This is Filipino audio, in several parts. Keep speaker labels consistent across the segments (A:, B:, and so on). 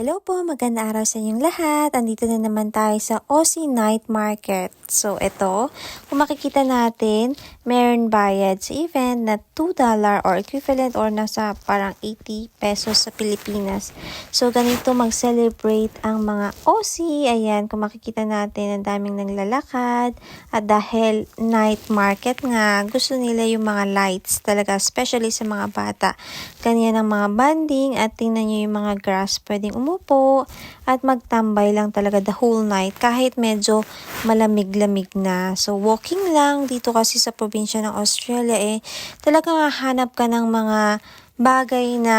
A: Hello po, magandang araw sa inyong lahat. Andito na naman tayo sa Aussie Night Market. So, ito, kung makikita natin, meron bayad sa event na $2 or equivalent or nasa parang 80 pesos sa Pilipinas. So, ganito mag-celebrate ang mga Aussie. Ayan, kung makikita natin, ang daming naglalakad. At dahil night market nga, gusto nila yung mga lights talaga, especially sa mga bata. Ganyan ang mga banding at tingnan nyo yung mga grass pwedeng umupo at magtambay lang talaga the whole night kahit medyo malamig-lamig na. So walking lang dito kasi sa probinsya ng Australia eh talagang hahanap ka ng mga bagay na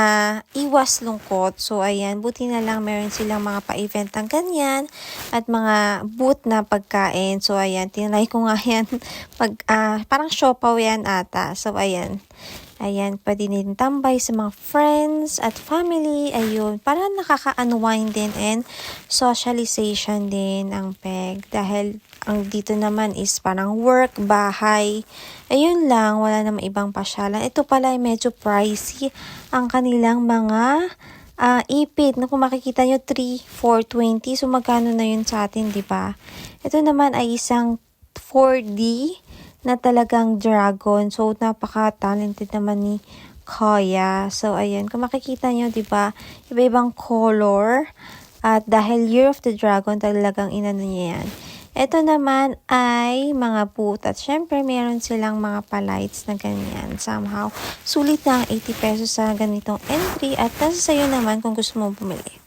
A: iwas lungkot. So, ayan, buti na lang meron silang mga pa-event ng ganyan at mga booth na pagkain. So, ayan, tinry ko nga yan. Pag, ah, parang siopaw yan ata. So, ayan. Ayan, pwede din tambay sa mga friends at family. Ayun, para nakaka-unwind din and socialization din ang PEG. Dahil ang dito naman is parang work, bahay. Ayun lang, wala namang ibang pasyalan. Ito pala ay medyo pricey ang kanilang mga ah ipit. Na kung makikita nyo, 3, 420. So, magkano na yun sa atin, di ba? Ito naman ay isang 4D na talagang dragon. So, napaka-talented naman ni Kaya. So, ayan. Kung makikita nyo, di ba, iba-ibang color. At dahil Year of the Dragon, talagang inano niya yan. Ito naman ay mga boot. At syempre, meron silang mga palights na ganyan. Somehow, sulit na ang 80 pesos sa ganitong entry. At nasa sayo naman kung gusto mo bumili.